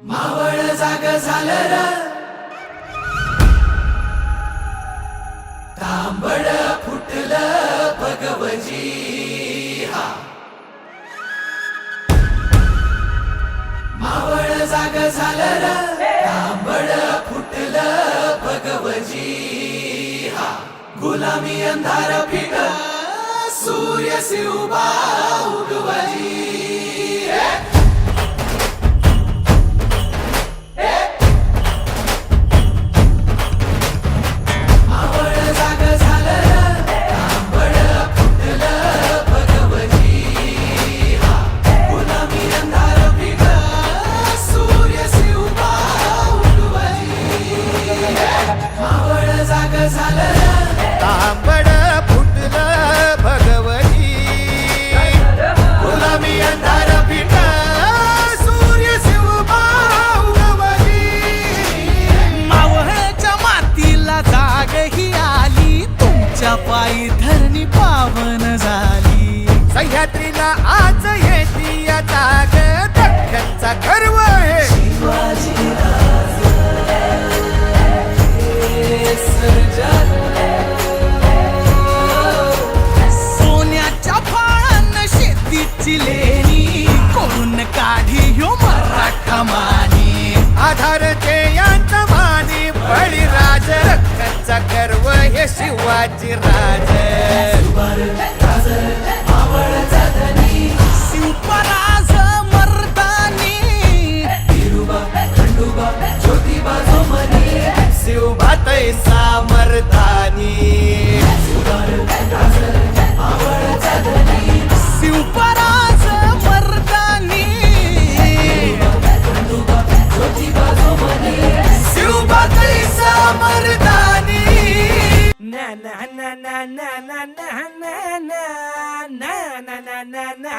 मावळ जाग झालं र. तांबड फुटलं भगवजी हा मावळ जाग झालं र. तांबड फुटलं भगवजी हा गुलामी अंधार फिट सूर्य शिवबा उगवजी सह्याद्रीला आज येती या जाग. दख्खनचा गर्व आहे. सोन्याच्या फाळानं शेतीची लेणी. करून काढी ह्यो मराठा मानी. आधार ते यांचा मानी. बळीराज रक्ताचा गर्व हे शिवाजी राज.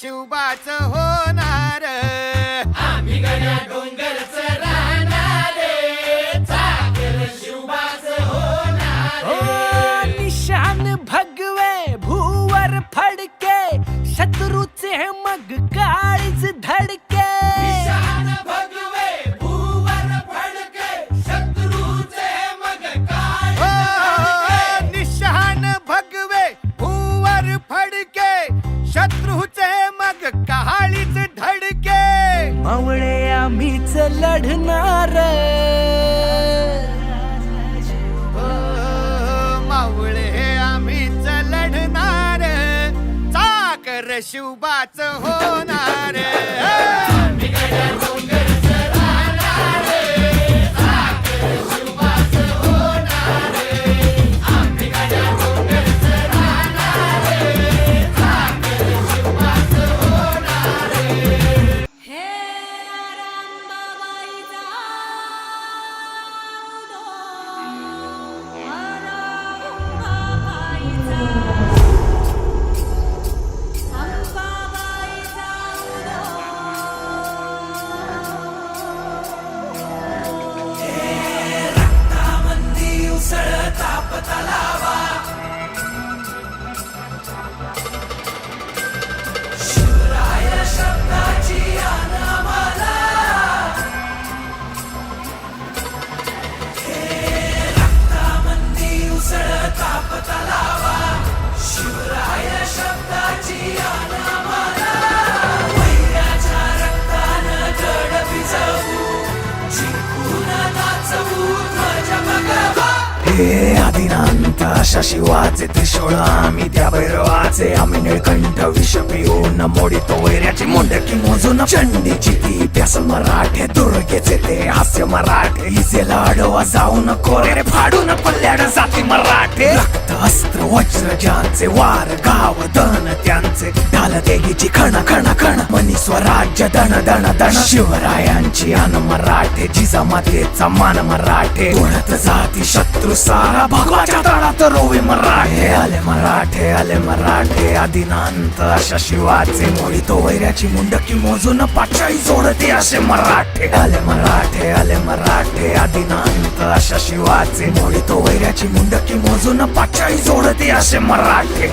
शिवबाच होणार. आम्ही गड्या डोंगरच राहणार चाकर शिवबाच होणार हो, निशान भगवे भूवर फडके शत्रूचे मग नशिबाच होणार. हे आदिनांत अशा शिवाचे त्रिशूळ आम्ही त्या भैरवाचे आम्ही निळकंठ विष पिऊन मोडितो वैऱ्याची मुंडकी मोजून चंडीची ती प्यास मराठे दुर्गेचे ते हास्य मराठे हिसेला लाडवा जाऊ कोरे फाडून पल्ल्याड जाती मराठे. रक्त अस्त्र वज्र ज्यांचे वार गाव दन खण खण खण. मनी स्वराज्य दण दण दण शिवरायांची अन मराठे जिजामातेचा मान मराठे. कोणत जाती शत्रू सारा भगवाच्या तळात रोवे मराठे. आले मराठे आले मराठे. आदिनांत अशा शिवाचे मोडी तो वैऱ्याची मुंडकी मोजून पाचाई जोडते असे मराठे. आले मराठे आले मराठे. आदिनांत अशा शिवाचे मोडी तो वैऱ्याची मुंडकी मोजून पाचाई जोडते असे मराठे.